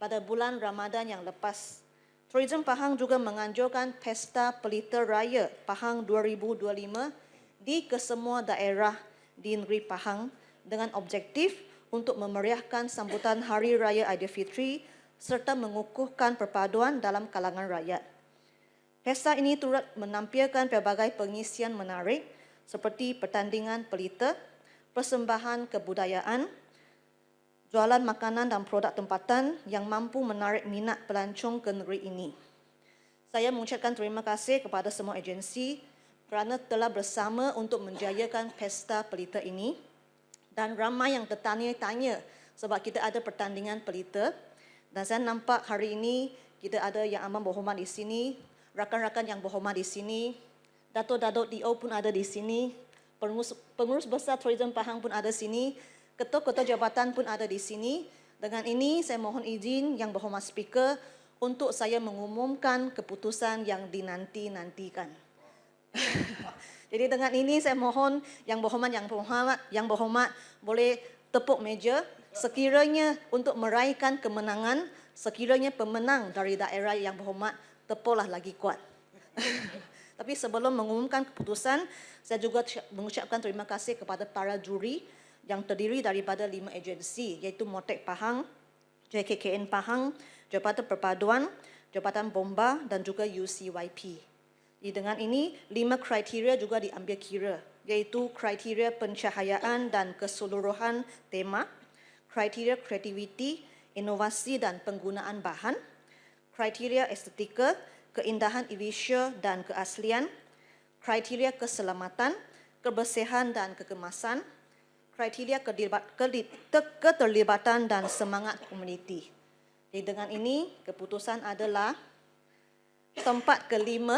pada bulan Ramadan yang lepas. Tourism Pahang juga menganjurkan Pesta Pelita Raya Pahang 2025 di kesemua daerah di negeri Pahang dengan objektif untuk memeriahkan sambutan Hari Raya Aidilfitri serta mengukuhkan perpaduan dalam kalangan rakyat. Pesta ini turut menampilkan pelbagai pengisian menarik seperti pertandingan pelita, persembahan kebudayaan, jualan makanan dan produk tempatan yang mampu menarik minat pelancong ke negeri ini. Saya mengucapkan terima kasih kepada semua agensi kerana telah bersama untuk menjayakan pesta pelita ini dan ramai yang tertanya-tanya sebab kita ada pertandingan pelita dan saya nampak hari ini kita ada yang aman berhormat di sini, rakan-rakan yang berhormat di sini, Datuk-Datuk DO pun ada di sini, pengurus, pengurus besar Tourism Pahang pun ada di sini, ketua-ketua jabatan pun ada di sini. Dengan ini saya mohon izin yang berhormat speaker untuk saya mengumumkan keputusan yang dinanti-nantikan. Jadi dengan ini saya mohon yang berhormat yang berhormat yang berhormat boleh tepuk meja sekiranya untuk meraihkan kemenangan sekiranya pemenang dari daerah yang berhormat tepuklah lagi kuat. Tapi sebelum mengumumkan keputusan saya juga mengucapkan terima kasih kepada para juri yang terdiri daripada lima agensi iaitu Motek Pahang, JKKN Pahang, Jabatan Perpaduan, Jabatan Bomba dan juga UCYP. Jadi dengan ini, lima kriteria juga diambil kira, iaitu kriteria pencahayaan dan keseluruhan tema, kriteria kreativiti, inovasi dan penggunaan bahan, kriteria estetika, keindahan visual dan keaslian, kriteria keselamatan, kebersihan dan kekemasan, kriteria keterlibatan dan semangat komuniti. Jadi dengan ini, keputusan adalah tempat kelima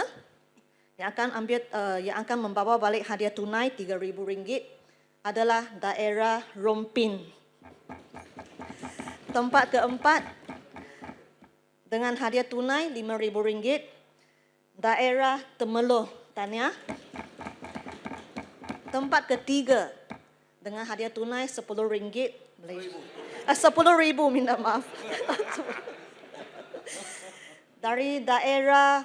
yang akan ambil uh, yang akan membawa balik hadiah tunai RM3,000 adalah daerah Rompin. Tempat keempat dengan hadiah tunai RM5,000 daerah Temeloh, Tanya. Tempat ketiga dengan hadiah tunai RM10 Malaysia. Ah, RM10,000 minta maaf. Dari daerah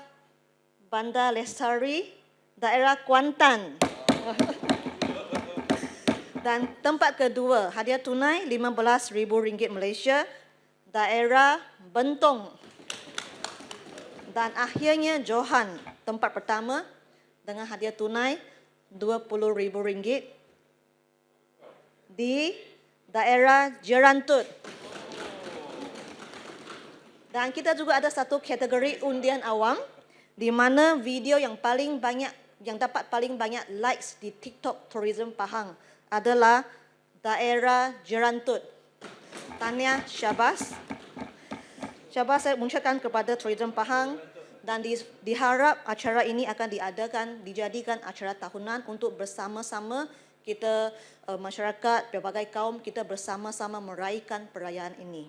Bandar Lestari, daerah Kuantan. Dan tempat kedua, hadiah tunai RM15,000 Malaysia, daerah Bentong. Dan akhirnya Johan, tempat pertama dengan hadiah tunai RM20,000 di daerah Jerantut. Dan kita juga ada satu kategori undian awam di mana video yang paling banyak yang dapat paling banyak likes di TikTok Tourism Pahang adalah daerah Jerantut. Tanya Syabas. Syabas saya mengucapkan kepada Tourism Pahang dan di, diharap acara ini akan diadakan, dijadikan acara tahunan untuk bersama-sama kita uh, masyarakat, pelbagai kaum kita bersama-sama meraihkan perayaan ini.